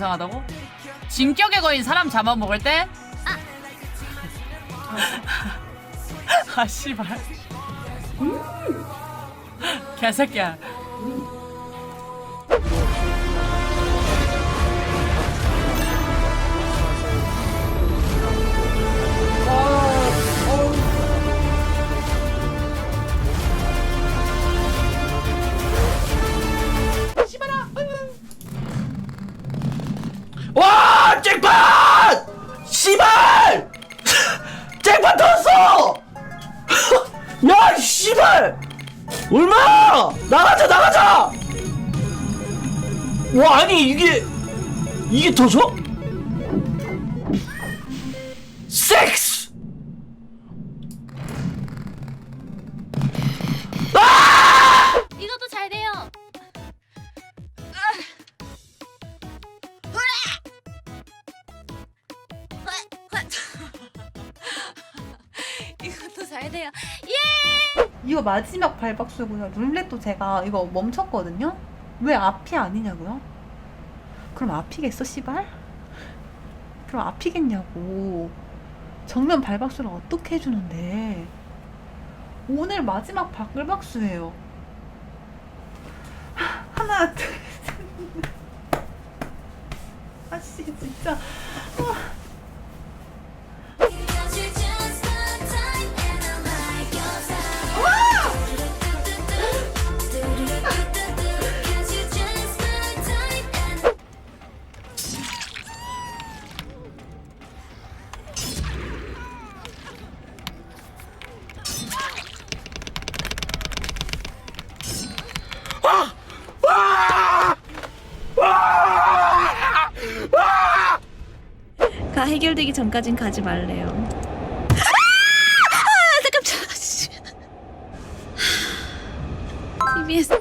이상하다고? 진격에 거인 사람 잡아먹을 때? 아 씨발 개새끼야 와 나가자 나가자! 와 아니 이게 이게 터져? 섹 잘 돼요. 이거 마지막 발박수고요. 룰렛도 제가 이거 멈췄거든요. 왜 앞이 아니냐고요? 그럼 앞이겠어, 씨발? 그럼 앞이겠냐고. 정면 발박수를 어떻게 해주는데? 오늘 마지막 발박수예요. 하, 하나, 둘, 셋. 넷. 아씨, 진짜. 가 해결되기 전까진 가지 말래요. TBS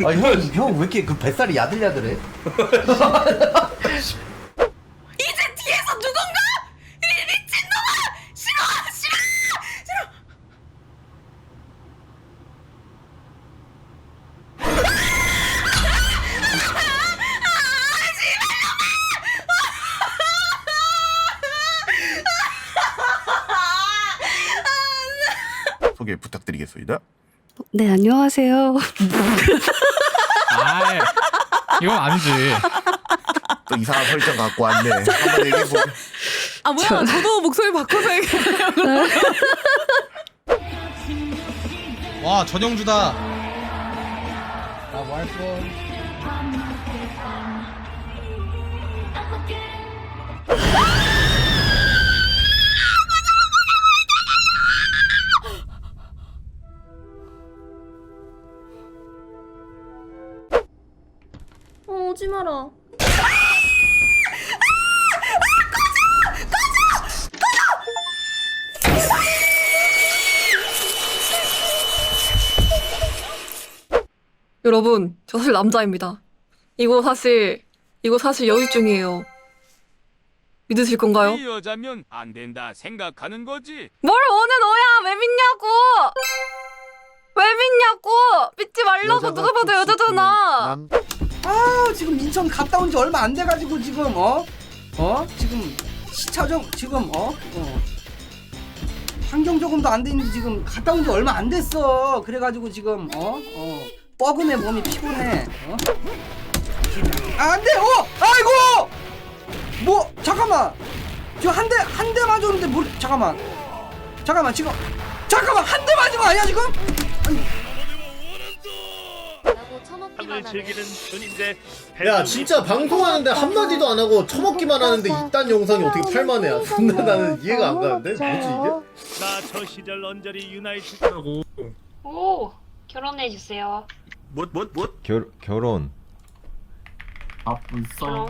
아 형 형 왜 이렇게 그 뱃살이 야들야들해? 소개 부탁드리겠습니다. 네 안녕하세요. 아, 이건 아니지. 또 이상한 설정 갖고 왔네. 한번 얘기해 보. 아 뭐야 저도 목소리 바꿔서 얘기하려고 와 전영주다. 어, 오지 마라. 여러분, 저 사실 남자입니다. 이거 사실, 이거 사실 여유 중이에요. 믿으실 건가요? 이 여자면 안 된다 생각하는 거지. 뭘 어느 너야! 왜 믿냐고! 왜 믿냐고! 믿지 말라고 누가 봐도 여자잖아! 아 지금 인천 갔다 온 지 얼마 안 돼가지고 지금 어? 어? 지금 시차적 지금 어? 어. 환경 적응도 안 되는데 지금 갔다 온 지 얼마 안 됐어 그래가지고 지금 어? 어. 뻐근해 몸이 피곤해 어? 아, 안돼 어! 아이고! 뭐 잠깐만 저 한 대 한 대 맞았는데 뭘 잠깐만 잠깐만 지금 잠깐만 한 대 맞은 거 아니야 지금? 라고 처먹기만 하네. 야 진짜 방송하는데 한마디도 안 하고 처먹기만 하는데 이딴 영상이 어떻게 팔만해 존나 나는 이해가 안 가는데 뭐지 이게? 나저 시절 언저리 유나이티드라고. 오 결혼해 주세요. 결, 결혼 아, 불써.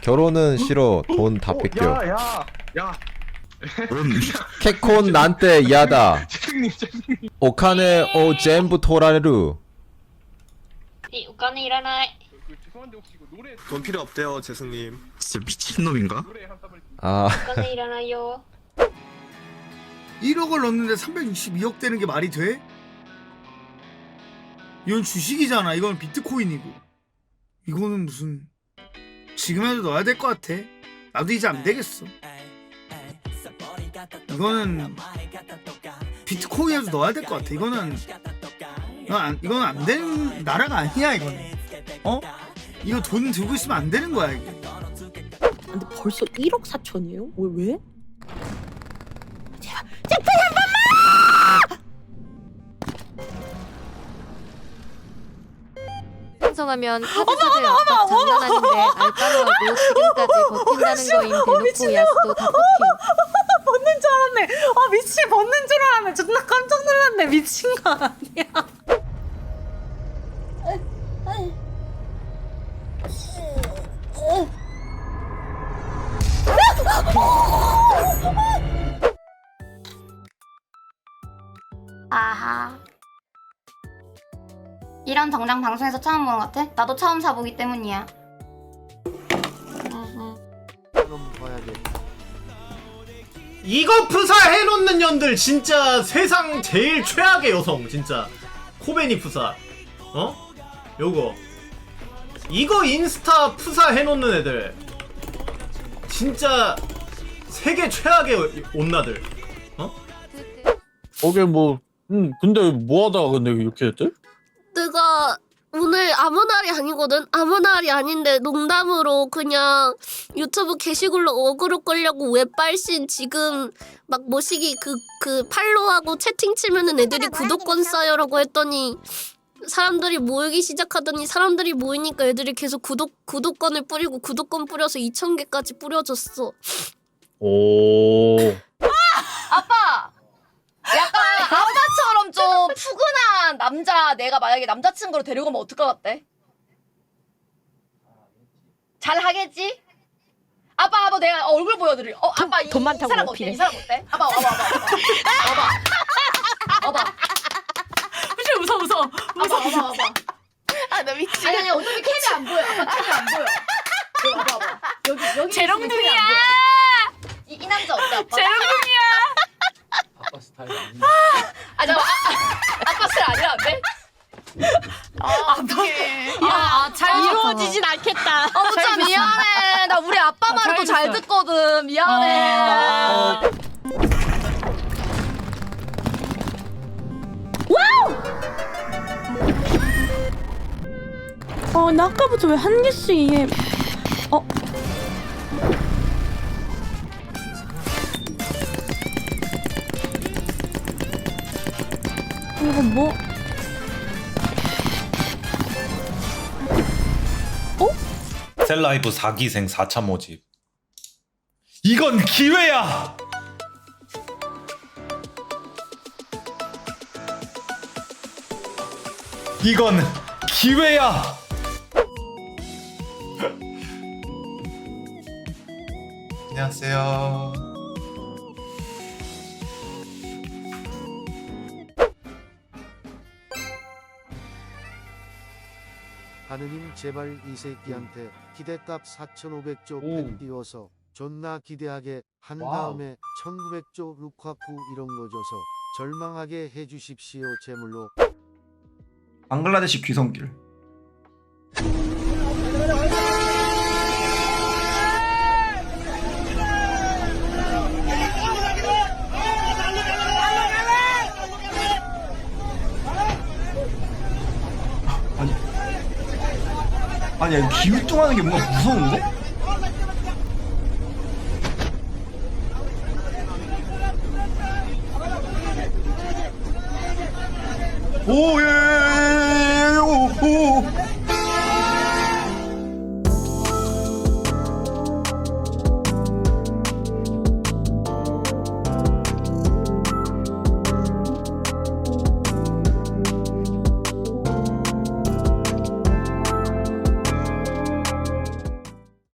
결혼은 싫어 돈 다 뺏겨 야, 야. 캐콘 난때 야다 오카네 오 젠부 토라르. いお金いらない 돈 필요 없대요 재승님 진짜 미친놈인가? 아 お金いらないよ 1억을 넣는데 362억 되는 게 말이 돼? 이건 주식이잖아. 이건 비트코인이고. 이거는 무슨 지금이라도 넣어야 될 것 같아. 나도 이제 안 되겠어. 이거는 비트코인에도 넣어야 될 것 같아. 이거는 이건 안, 이건 안 되는 나라가 아니야. 이거는 어? 이거 돈 들고 있으면 안 되는 거야 이게. 근데 벌써 1억 4천이에요? 왜 왜? 신청하면 카드 사줄 압박 장난 아닌데 알바로하고 지금까지 버틴다는 거임 대놓고 야스도 다 뽑힘 벗는 줄 알았네. 아 미친 벗는 줄 알았네. 존나 깜짝 놀랐네. 미친 거 아니야? 이런 정장 방송에서 처음 본것 같아? 나도 처음 사보기 때문이야. 이거 프사 해놓는 년들 진짜 세상 제일 최악의 여성 진짜. 코베니 프사. 어? 요거. 이거 인스타 프사 해놓는 애들. 진짜 세계 최악의 온나들. 어게 뭐 음, 근데 뭐 하다가 근데 이렇게 됐대? 내가 오늘 아무 날이 아니거든. 아무 날이 아닌데 농담으로 그냥 유튜브 게시글로 어그로 끌려고 웹발신 지금 막 뭐시기 그 그 팔로우하고 채팅 치면은 애들이 구독권 쌓여라고 했더니 사람들이 모이기 시작하더니 사람들이 모이니까 애들이 계속 구독 구독권을 뿌리고 구독권 뿌려서 2천 개까지 뿌려줬어. 오. 아빠! 약간 아빠 좀 푸근한 남자 내가 만약에 남자친구로 데리고 오면 어떨 것 같대? 잘 하겠지? 아빠 아빠 내가 얼굴 보여드릴 어 아빠 이, 돈이 많다고 사람 어때? 어필해. 이 사람 어때? 아빠 와봐 와봐 와봐. 와봐. 와봐. 무슨 웃어 웃어. 와봐 와봐 와봐. 아나 미치겠어 아니 아니 어차피 캡이 안 보여. 아빠 캡이 안 보여. 여기 와봐 와봐. 여기 여기 재롱둥이야 어, 나 아까부터 왜 한 개씩 이게 어? 이거 뭐? 셀라이브 4기생 4차 모집 이건 기회야 이건 기회야 안녕하세요. 하느님 제발 이 새끼한테 기대값 4,500조 팬 띄워서 존나 기대하게 한 와우. 다음에 1,900조 루카쿠 이런 거 줘서 절망하게 해주십시오 제물로. 방글라데시 귀성길 아니 기울뚱하는 게 뭔가 무서운데?